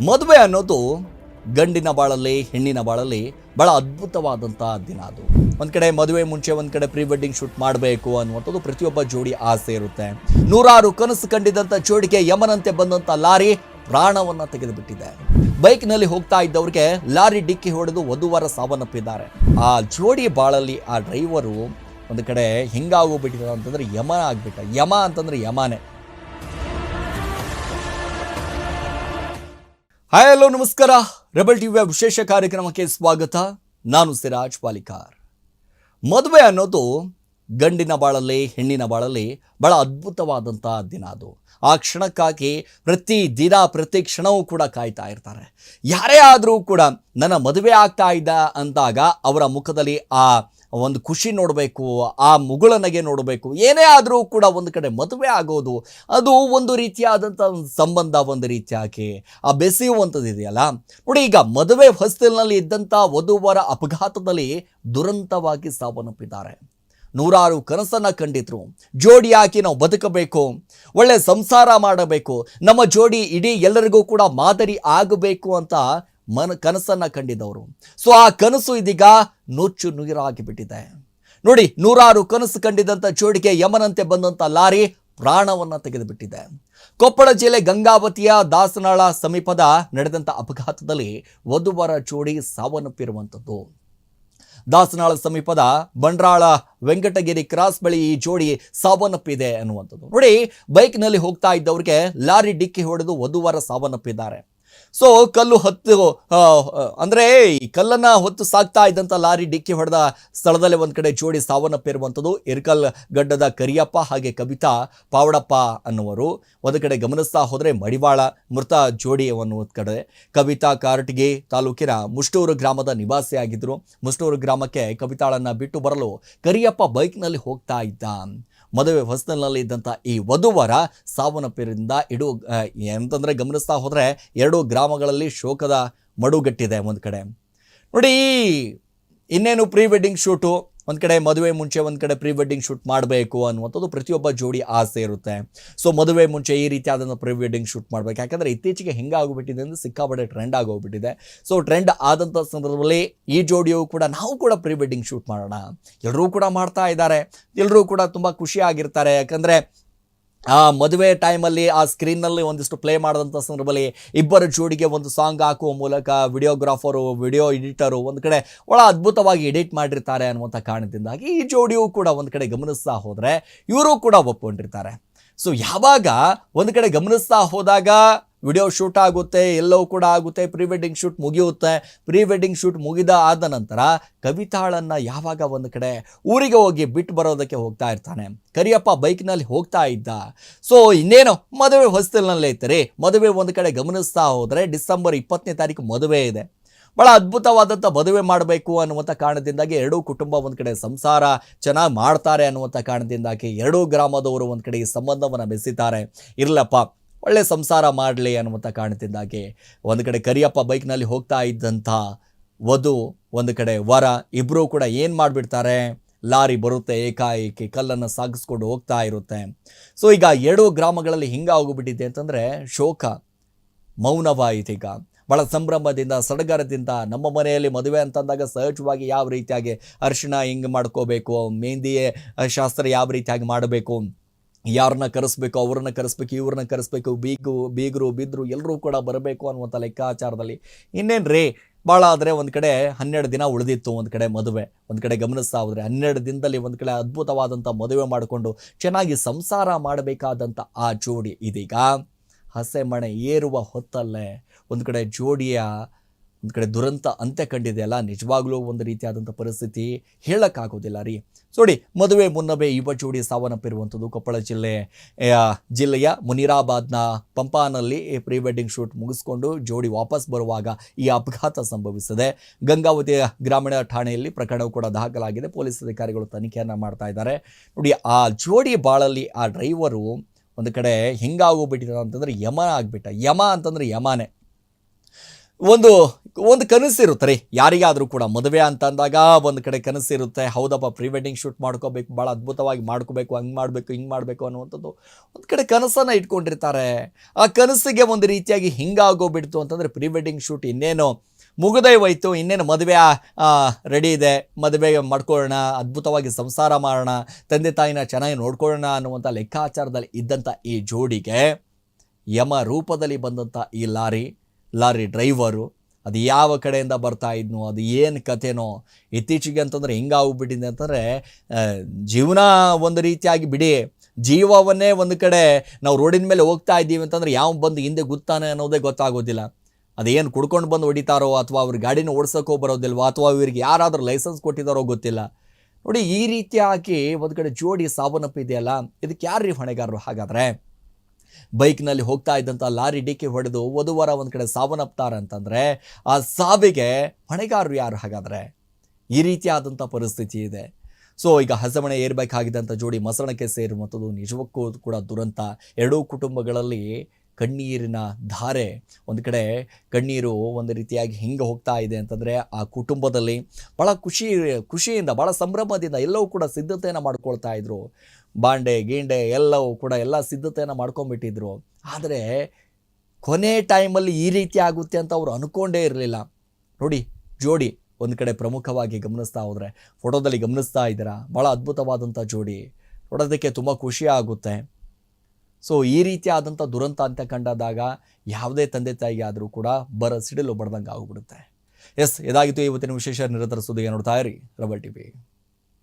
ಮದುವೆ ಅನ್ನೋದು ಗಂಡಿನ ಬಾಳಲ್ಲಿ, ಹೆಣ್ಣಿನ ಬಾಳಲ್ಲಿ ಬಹಳ ಅದ್ಭುತವಾದಂಥ ದಿನ ಅದು. ಒಂದು ಕಡೆ ಮದುವೆ ಮುಂಚೆ, ಒಂದು ಕಡೆ ಪ್ರೀ ವೆಡ್ಡಿಂಗ್ ಶೂಟ್ ಮಾಡಬೇಕು ಅನ್ನುವಂಥದ್ದು ಪ್ರತಿಯೊಬ್ಬ ಜೋಡಿ ಆಸೆ ಇರುತ್ತೆ. ನೂರಾರು ಕನಸು ಕಂಡಿದ್ದಂಥ ಜೋಡಿಗೆ ಯಮನಂತೆ ಬಂದಂಥ ಲಾರಿ ಪ್ರಾಣವನ್ನು ತೆಗೆದುಬಿಟ್ಟಿದೆ. ಬೈಕ್ನಲ್ಲಿ ಹೋಗ್ತಾ ಇದ್ದವ್ರಿಗೆ ಲಾರಿ ಡಿಕ್ಕಿ ಹೊಡೆದು ವಧುವರ ಸಾವನ್ನಪ್ಪಿದ್ದಾರೆ. ಆ ಜೋಡಿ ಬಾಳಲ್ಲಿ ಆ ಡ್ರೈವರು ಒಂದು ಕಡೆ ಹೆಂಗಾಗೋಗ್ಬಿಟ್ಟಿದೆ ಅಂತಂದ್ರೆ ಯಮ ಆಗ್ಬಿಟ್ಟ. ಯಮ ಅಂತಂದ್ರೆ ಯಮನೇ. ಹಾಯ್ ಹಲೋ ನಮಸ್ಕಾರ. ರೆಬಲ್ ಟಿವಿಯ ವಿಶೇಷ ಕಾರ್ಯಕ್ರಮಕ್ಕೆ ಸ್ವಾಗತ. ನಾನು ಸಿರಾಜ್ ಪಾಲಿಕಾರ್. ಮದುವೆ ಅನ್ನೋದು ಗಂಡಿನ ಬಾಳಲ್ಲಿ, ಹೆಣ್ಣಿನ ಬಾಳಲ್ಲಿ ಬಹಳ ಅದ್ಭುತವಾದಂಥ ದಿನ ಅದು. ಆ ಕ್ಷಣಕ್ಕಾಗಿ ಪ್ರತಿ ದಿನ, ಪ್ರತಿ ಕ್ಷಣವೂ ಕೂಡ ಕಾಯ್ತಾ ಇರ್ತಾರೆ. ಯಾರೇ ಆದರೂ ಕೂಡ, ನನ್ನ ಮದುವೆ ಆಗ್ತಾ ಇದ್ದ ಅಂದಾಗ ಅವರ ಮುಖದಲ್ಲಿ ಆ ಒಂದು ಖುಷಿ ನೋಡಬೇಕು, ಆ ಮುಗುಳನಗೆ ನೋಡಬೇಕು, ಏನೇ ಆದರೂ ಕೂಡ ಒಂದು ಕಡೆ ಮದುವೆ ಆಗೋದು, ಅದು ಒಂದು ರೀತಿಯಾದಂಥ ಸಂಬಂಧ ಒಂದು ರೀತಿಯಾಗಿ ಆ ಬೆಸೆಯುವಂಥದ್ದು ಇದೆಯಲ್ಲ? ನೋಡಿ, ಈಗ ಮದುವೆ ಹೊಸ್ತಿಲಿನಲ್ಲಿ ಇದ್ದಂಥ ವಧುವರ ಅಪಘಾತದಲ್ಲಿ ದುರಂತವಾಗಿ ಸಾವನ್ನಪ್ಪಿದ್ದಾರೆ. ನೂರಾರು ಕನಸನ್ನು ಕಂಡಿದ್ರು. ಜೋಡಿ ಹಾಕಿ ನಾವು ಬದುಕಬೇಕು, ಒಳ್ಳೆ ಸಂಸಾರ ಮಾಡಬೇಕು, ನಮ್ಮ ಜೋಡಿ ಇಡೀ ಎಲ್ಲರಿಗೂ ಕೂಡ ಮಾದರಿ ಆಗಬೇಕು ಅಂತ ಮನ ಕನಸನ್ನು ಕಂಡಿದ್ದವರು ಸೊ ಆ ಕನಸು ಇದೀಗ ನುಚ್ಚು ನುಗಿರಾಗಿ ಬಿಟ್ಟಿದೆ. ನೋಡಿ, ನೂರಾರು ಕನಸು ಕಂಡಿದ್ದಂಥ ಜೋಡಿಗೆ ಯಮನಂತೆ ಬಂದಂಥ ಲಾರಿ ಪ್ರಾಣವನ್ನು ತೆಗೆದುಬಿಟ್ಟಿದೆ. ಕೊಪ್ಪಳ ಜಿಲ್ಲೆ ಗಂಗಾವತಿಯ ದಾಸನಾಳ ಸಮೀಪದ ನಡೆದಂಥ ಅಪಘಾತದಲ್ಲಿ ವಧುವರ ಜೋಡಿ ಸಾವನ್ನಪ್ಪಿರುವಂಥದ್ದು ದಾಸನಾಳ ಸಮೀಪದ ಬಂಡ್ರಾಳ ವೆಂಕಟಗಿರಿ ಕ್ರಾಸ್ ಬಳಿ ಈ ಜೋಡಿ ಸಾವನ್ನಪ್ಪಿದೆ ಅನ್ನುವಂಥದ್ದು. ನೋಡಿ, ಬೈಕ್ನಲ್ಲಿ ಹೋಗ್ತಾ ಇದ್ದವ್ರಿಗೆ ಲಾರಿ ಡಿಕ್ಕಿ ಹೊಡೆದು ವಧುವರ ಸಾವನ್ನಪ್ಪಿದ್ದಾರೆ. ಸೊ ಕಲ್ಲು ಹತ್ತು ಅಂದರೆ ಈ ಕಲ್ಲನ್ನು ಹೊತ್ತು ಸಾಕ್ತಾ ಇದ್ದಂಥ ಲಾರಿ ಡಿಕ್ಕಿ ಹೊಡೆದ ಸ್ಥಳದಲ್ಲೇ ಒಂದು ಕಡೆ ಜೋಡಿ ಸಾವನ್ನಪ್ಪಿರುವಂಥದ್ದು ಇರ್ಕಲ್ ಗಡ್ಡದ ಕರಿಯಪ್ಪ ಹಾಗೆ ಕವಿತಾ ಪಾವಡಪ್ಪ ಅನ್ನುವರು. ಒಂದು ಕಡೆ ಗಮನಿಸ್ತಾ ಹೋದರೆ ಮಡಿವಾಳ ಮೃತ ಜೋಡಿ ಅನ್ನುವ ಕಡೆ. ಕವಿತಾ ಕಾರಟಗಿ ತಾಲೂಕಿನ ಮುಷ್ಟೂರು ಗ್ರಾಮದ ನಿವಾಸಿಯಾಗಿದ್ದರು ಮುಷ್ಟೂರು ಗ್ರಾಮಕ್ಕೆ ಕವಿತಾಳನ್ನು ಬಿಟ್ಟು ಬರಲು ಕರಿಯಪ್ಪ ಬೈಕ್ನಲ್ಲಿ ಹೋಗ್ತಾ ಇದ್ದ. ಮದುವೆ ಹೊಸ್ತಿಲಿನಲ್ಲಿ ಇದ್ದಂಥ ಈ ವಧುವರ ಸಾವನ್ನಪ್ಪಿರಿಂದ ಇಡು ಎಂತಂದ್ರೆ ಗಮನಿಸ್ತಾ ಹೋದರೆ ಎರಡು ಗ್ರಾಮಗಳಲ್ಲಿ ಶೋಕದ ಮಡುಗಟ್ಟಿದೆ ಒಂದು ಕಡೆ. ನೋಡಿ, ಇನ್ನೇನು ಪ್ರೀ ವೆಡ್ಡಿಂಗ್ ಶೂಟು? ಒಂದು ಕಡೆ ಮದುವೆ ಮುಂಚೆ ಒಂದು ಕಡೆ ಪ್ರೀ ವೆಡ್ಡಿಂಗ್ ಶೂಟ್ ಮಾಡಬೇಕು ಅನ್ನುವಂಥದ್ದು ಪ್ರತಿಯೊಬ್ಬ ಜೋಡಿ ಆಸೆ ಇರುತ್ತೆ. ಸೊ ಮದುವೆ ಮುಂಚೆ ಈ ರೀತಿ ಅದನ್ನು ಪ್ರೀ ವೆಡ್ಡಿಂಗ್ ಶೂಟ್ ಮಾಡಬೇಕು. ಯಾಕಂದರೆ ಇತ್ತೀಚೆಗೆ ಹೆಂಗಾಗ್ಬಿಟ್ಟಿದೆ ಅಂದರೆ ಸಿಕ್ಕಾಪಟ್ಟೆ ಟ್ರೆಂಡ್ ಆಗೋಗ್ಬಿಟ್ಟಿದೆ. ಸೊ ಟ್ರೆಂಡ್ ಆದಂಥ ಸಂದರ್ಭದಲ್ಲಿ ಈ ಜೋಡಿಯು ಕೂಡ ನಾವು ಕೂಡ ಪ್ರೀ ವೆಡ್ಡಿಂಗ್ ಶೂಟ್ ಮಾಡೋಣ. ಎಲ್ಲರೂ ಕೂಡ ಮಾಡ್ತಾ ಇದ್ದಾರೆ. ಎಲ್ಲರೂ ಕೂಡ ತುಂಬ ಖುಷಿಯಾಗಿರ್ತಾರೆ. ಯಾಕಂದರೆ ಆ ಮದುವೆ ಟೈಮಲ್ಲಿ ಆ ಸ್ಕ್ರೀನ್ನಲ್ಲಿ ಒಂದಿಷ್ಟು ಪ್ಲೇ ಮಾಡಿದಂಥ ಸಂದರ್ಭದಲ್ಲಿ ಇಬ್ಬರ ಜೋಡಿಗೆ ಒಂದು ಸಾಂಗ್ ಹಾಕುವ ಮೂಲಕ ವಿಡಿಯೋಗ್ರಾಫರು ವಿಡಿಯೋ ಎಡಿಟರು ಒಂದು ಕಡೆ ಒಳ ಅದ್ಭುತವಾಗಿ ಎಡಿಟ್ ಮಾಡಿರ್ತಾರೆ ಅನ್ನುವಂಥ ಕಾರಣದಿಂದಾಗಿ ಈ ಜೋಡಿಯು ಕೂಡ ಒಂದು ಕಡೆ ಗಮನಿಸ್ತಾ ಹೋದರೆ ಇವರು ಕೂಡ ಒಪ್ಕೊಂಡಿರ್ತಾರೆ. ಸೊ ಯಾವಾಗ ಒಂದು ಕಡೆ ಗಮನಿಸ್ತಾ ಹೋದಾಗ ವಿಡಿಯೋ ಶೂಟ್ ಆಗುತ್ತೆ ಎಲ್ಲವೂ ಕೂಡ ಆಗುತ್ತೆ ಪ್ರೀ ವೆಡ್ಡಿಂಗ್ ಶೂಟ್ ಮುಗಿಯುತ್ತೆ. ಪ್ರೀ ವೆಡ್ಡಿಂಗ್ ಶೂಟ್ ಮುಗಿದ ಆದ ನಂತರ ಕವಿತಾಳನ್ನು ಯಾವಾಗ ಒಂದು ಕಡೆ ಊರಿಗೆ ಹೋಗಿ ಬಿಟ್ಟು ಬರೋದಕ್ಕೆ ಹೋಗ್ತಾ ಇರ್ತಾನೆ. ಕರಿಯಪ್ಪ ಬೈಕ್ನಲ್ಲಿ ಹೋಗ್ತಾ ಇದ್ದ. ಸೊ ಇನ್ನೇನು? ಮದುವೆ ಹೊಸ್ತಿಲ್ನಲ್ಲೇ ಇತ್ತರಿ ಮದುವೆ ಒಂದು ಕಡೆ ಗಮನಿಸ್ತಾ ಹೋದರೆ ಡಿಸೆಂಬರ್ ಇಪ್ಪತ್ತನೇ ತಾರೀಕು ಮದುವೆ ಇದೆ. ಭಾಳ ಅದ್ಭುತವಾದಂಥ ಮದುವೆ ಮಾಡಬೇಕು ಅನ್ನುವಂಥ ಕಾರಣದಿಂದಾಗಿ ಎರಡೂ ಕುಟುಂಬ ಒಂದು ಕಡೆ ಸಂಸಾರ ಚೆನ್ನಾಗಿ ಮಾಡ್ತಾರೆ ಅನ್ನುವಂಥ ಕಾರಣದಿಂದಾಗಿ ಎರಡೂ ಗ್ರಾಮದವರು ಒಂದು ಕಡೆ ಈ ಸಂಬಂಧವನ್ನು ಬೆಸಿತಾರೆ ಇರಲಪ್ಪ. ಒಳ್ಳೆ ಸಂಸಾರ ಮಾಡಲಿ ಅನ್ನುವಂಥ ಕಾಣ್ತಿದ್ದಾಗೆ ಒಂದು ಕಡೆ ಕರಿಯಪ್ಪ ಬೈಕ್ನಲ್ಲಿ ಹೋಗ್ತಾ ಇದ್ದಂಥ ವಧು, ಒಂದು ಕಡೆ ವರ ಇಬ್ಬರೂ ಕೂಡ ಏನು ಮಾಡಿಬಿಡ್ತಾರೆ? ಲಾರಿ ಬರುತ್ತೆ, ಏಕಾಏಕಿ ಕಲ್ಲನ್ನು ಸಾಗಿಸ್ಕೊಂಡು ಹೋಗ್ತಾ ಇರುತ್ತೆ. ಸೊ ಈಗ ಎರಡೂ ಗ್ರಾಮಗಳಲ್ಲಿ ಹಿಂಗಾಗೋಗ್ಬಿಟ್ಟಿದೆ ಅಂತಂದರೆ ಶೋಕ ಮೌನವಾಯಿತೀಗ ಭಾಳ ಸಂಭ್ರಮದಿಂದ, ಸಡಗರದಿಂದ ನಮ್ಮ ಮನೆಯಲ್ಲಿ ಮದುವೆ ಅಂತಂದಾಗ ಸಹಜವಾಗಿ ಯಾವ ರೀತಿಯಾಗಿ ಅರಿಶಿಣ ಹಿಂಗೆ ಮಾಡ್ಕೋಬೇಕು ಮೆಹಂದಿಯೇ ಶಾಸ್ತ್ರ ಯಾವ ರೀತಿಯಾಗಿ ಮಾಡಬೇಕು? ಯಾರನ್ನ ಕರೆಸ್ಬೇಕು, ಅವ್ರನ್ನ ಕರೆಸ್ಬೇಕು, ಇವ್ರನ್ನ ಕರೆಸ್ಬೇಕು, ಬೀಗು, ಬೀಗರು, ಬಿದ್ರು ಎಲ್ಲರೂ ಕೂಡ ಬರಬೇಕು ಅನ್ನುವಂಥ ಲೆಕ್ಕಾಚಾರದಲ್ಲಿ ಇನ್ನೇನು ರೀ? ಭಾಳ ಆದರೆ ಒಂದು ಕಡೆ ಹನ್ನೆರಡು ದಿನ ಉಳಿದಿತ್ತು, ಒಂದು ಕಡೆ ಮದುವೆ. ಒಂದು ಕಡೆ ಗಮನಿಸ್ತಾ ಹೋದರೆ ಹನ್ನೆರಡು ದಿನದಲ್ಲಿ ಒಂದು ಕಡೆ ಅದ್ಭುತವಾದಂಥ ಮದುವೆ ಮಾಡಿಕೊಂಡು ಚೆನ್ನಾಗಿ ಸಂಸಾರ ಮಾಡಬೇಕಾದಂಥ ಆ ಜೋಡಿ ಇದೀಗ. ಹಸೆ ಮಣೆ ಏರುವ ಹೊತ್ತಲ್ಲೇ ಒಂದು ಕಡೆ ಜೋಡಿಯ ಒಂದು ಕಡೆ ದುರಂತ ಅಂತ್ಯ ಕಂಡಿದೆಯಲ್ಲ ನಿಜವಾಗ್ಲೂ ಒಂದು ರೀತಿಯಾದಂಥ ಪರಿಸ್ಥಿತಿ ಹೇಳೋಕ್ಕಾಗೋದಿಲ್ಲ ರೀ. ನೋಡಿ, ಮದುವೆ ಮುನ್ನವೇ ಯುವ ಜೋಡಿ ಸಾವನ್ನಪ್ಪಿರುವಂಥದ್ದು ಕೊಪ್ಪಳ ಜಿಲ್ಲೆ ಜಿಲ್ಲೆಯ ಮುನಿರಾಬಾದ್ನ ಪಂಪಾನಲ್ಲಿ ಪ್ರೀ ವೆಡ್ಡಿಂಗ್ ಶೂಟ್ ಮುಗಿಸ್ಕೊಂಡು ಜೋಡಿ ವಾಪಸ್ ಬರುವಾಗ ಈ ಅಪಘಾತ ಸಂಭವಿಸಿದೆ. ಗಂಗಾವತಿಯ ಗ್ರಾಮೀಣ ಠಾಣೆಯಲ್ಲಿ ಪ್ರಕರಣವು ಕೂಡ ದಾಖಲಾಗಿದೆ. ಪೊಲೀಸ್ ಅಧಿಕಾರಿಗಳು ತನಿಖೆಯನ್ನು ಮಾಡ್ತಾ ಇದ್ದಾರೆ. ನೋಡಿ, ಆ ಜೋಡಿ ಬಾಳಲ್ಲಿ ಆ ಡ್ರೈವರು ಒಂದು ಕಡೆ ಹೆಂಗಾಗೋಗ್ಬಿಟ್ಟಿದೆ ಅಂತಂದ್ರೆ ಯಮ ಆಗಿಬಿಟ್ಟ. ಯಮ ಅಂತಂದ್ರೆ ಯಮನೇ. ಒಂದು ಒಂದು ಕನಸಿರುತ್ತೆ ರೀ. ಯಾರಿಗಾದರೂ ಕೂಡ ಮದುವೆ ಅಂತ ಅಂದಾಗ ಒಂದು ಕಡೆ ಕನಸಿರುತ್ತೆ ಹೌದಪ್ಪ ಪ್ರೀ ವೆಡ್ಡಿಂಗ್ ಶೂಟ್ ಮಾಡ್ಕೋಬೇಕು, ಭಾಳ ಅದ್ಭುತವಾಗಿ ಮಾಡ್ಕೋಬೇಕು, ಹಂಗೆ ಮಾಡಬೇಕು, ಹಿಂಗೆ ಮಾಡಬೇಕು ಅನ್ನುವಂಥದ್ದು ಒಂದು ಕಡೆ ಕನಸನ್ನು ಇಟ್ಕೊಂಡಿರ್ತಾರೆ. ಆ ಕನಸಿಗೆ ಒಂದು ರೀತಿಯಾಗಿ ಹಿಂಗಾಗೋಗ್ಬಿಡ್ತು ಅಂತಂದರೆ ಪ್ರೀ ವೆಡ್ಡಿಂಗ್ ಶೂಟ್ ಇನ್ನೇನು ಮುಗಿದೇ ಹೋಯ್ತು, ಇನ್ನೇನು ಮದುವೆ ರೆಡಿ ಇದೆ, ಮದುವೆ ಮಾಡ್ಕೊಳ್ಳೋಣ, ಅದ್ಭುತವಾಗಿ ಸಂಸಾರ ಮಾಡೋಣ, ತಂದೆ ತಾಯಿನ ಚೆನ್ನಾಗಿ ನೋಡ್ಕೊಳ್ಳೋಣ ಅನ್ನುವಂಥ ಲೆಕ್ಕಾಚಾರದಲ್ಲಿ ಇದ್ದಂಥ ಈ ಜೋಡಿಗೆ ಯಮ ರೂಪದಲ್ಲಿ ಬಂದಂಥ ಈ ಲಾರಿ ಲಾರಿ ಡ್ರೈವರು, ಅದು ಯಾವ ಕಡೆಯಿಂದ ಬರ್ತಾ ಇದ್ನೋ, ಅದು ಏನು ಕಥೆನೋ, ಇತ್ತೀಚೆಗೆ ಅಂತಂದರೆ ಹಿಂಗಾಗ್ಬಿಟ್ಟಿದೆ ಅಂತಂದರೆ ಜೀವನ ಒಂದು ರೀತಿಯಾಗಿ ಬಿಡಿ, ಜೀವವನ್ನೇ ಒಂದು ಕಡೆ ನಾವು ರೋಡಿನ ಮೇಲೆ ಹೋಗ್ತಾ ಇದ್ದೀವಿ ಅಂತಂದರೆ ಯಾವ ಬಂದು ಹಿಂದೆ ಗುತ್ತಾನೆ ಅನ್ನೋದೇ ಗೊತ್ತಾಗೋದಿಲ್ಲ. ಅದೇನು ಕುಡ್ಕೊಂಡು ಬಂದು ಹೊಡಿತಾರೋ ಅಥವಾ ಅವ್ರ ಗಾಡಿನ ಓಡಿಸೋಕೋ ಬರೋದಿಲ್ವೋ ಅಥವಾ ಇವ್ರಿಗೆ ಯಾರಾದರೂ ಲೈಸೆನ್ಸ್ ಕೊಟ್ಟಿದ್ದಾರೋ ಗೊತ್ತಿಲ್ಲ. ನೋಡಿ ಈ ರೀತಿಯಾಗಿ ಒಂದು ಕಡೆ ಜೋಡಿ ಸಾವನ್ನಪ್ಪಿದೆಯಲ್ಲ, ಇದಕ್ಕೆ ಯಾರ್ರೀ ಹೊಣೆಗಾರರು ಹಾಗಾದರೆ? ಬೈಕ್ನಲ್ಲಿ ಹೋಗ್ತಾ ಇದ್ದಂಥ ಲಾರಿ ಡಿಕ್ಕಿ ಹೊಡೆದು ವಧುವರ ಒಂದು ಕಡೆ ಸಾವನ್ನಪ್ತಾರೆ ಅಂತಂದರೆ ಆ ಸಾವಿಗೆ ಹೊಣೆಗಾರರು ಯಾರು ಹಾಗಾದರೆ? ಈ ರೀತಿಯಾದಂಥ ಪರಿಸ್ಥಿತಿ ಇದೆ. ಸೊ ಈಗ ಹಸಮಣೆ ಏರ್ಬೇಕಾಗಿದ್ದಂಥ ಜೋಡಿ ಮಸಣಕ್ಕೆ ಸೇರುವಂಥದ್ದು ನಿಜವಕ್ಕೂ ಕೂಡ ದುರಂತ. ಎರಡೂ ಕುಟುಂಬಗಳಲ್ಲಿ ಕಣ್ಣೀರಿನ ಧಾರೆ. ಒಂದು ಕಡೆ ಕಣ್ಣೀರು ಒಂದು ರೀತಿಯಾಗಿ ಹಿಂಗೆ ಹೋಗ್ತಾ ಇದೆ ಅಂತಂದರೆ ಆ ಕುಟುಂಬದಲ್ಲಿ ಭಾಳ ಖುಷಿ, ಖುಷಿಯಿಂದ ಭಾಳ ಸಂಭ್ರಮದಿಂದ ಎಲ್ಲವೂ ಕೂಡ ಸಿದ್ಧತೆಯನ್ನು ಮಾಡ್ಕೊಳ್ತಾ ಇದ್ರು. ಬಾಂಡೆ, ಗೀಂಡೆ ಎಲ್ಲವೂ ಕೂಡ ಎಲ್ಲ ಸಿದ್ಧತೆಯನ್ನು ಮಾಡ್ಕೊಂಡ್ಬಿಟ್ಟಿದ್ರು. ಆದರೆ ಕೊನೆ ಟೈಮಲ್ಲಿ ಈ ರೀತಿ ಆಗುತ್ತೆ ಅಂತ ಅವರು ಅಂದ್ಕೊಂಡೇ ಇರಲಿಲ್ಲ. ನೋಡಿ, ಜೋಡಿ ಒಂದು ಕಡೆ ಪ್ರಮುಖವಾಗಿ ಗಮನಿಸ್ತಾ ಹೋದರೆ, ಫೋಟೋದಲ್ಲಿ ಗಮನಿಸ್ತಾ ಇದ್ದೀರಾ? ಭಾಳ ಅದ್ಭುತವಾದಂಥ ಜೋಡಿ. ನೋಡೋದಕ್ಕೆ ತುಂಬ ಖುಷಿ ಆಗುತ್ತೆ. ಸೊ ಈ ರೀತಿ ಆದಂಥ ದುರಂತ ಅಂತ ಕಂಡಾದಾಗ ಯಾವುದೇ ತಂದೆ ತಾಯಿಗೆ ಆದರೂ ಕೂಡ ಬರ ಸಿಡಿಲು ಬಡ್ದಂಗೆ ಆಗಿಬಿಡುತ್ತೆ. ಎಸ್ ಇದಾಗಿತ್ತು ಇವತ್ತಿನ ವಿಶೇಷ ನಿರಂತರ ಸುದ್ದಿಗೆ ನೋಡ್ತಾ ಇರಿ ರಬಲ್ ಟಿವಿ.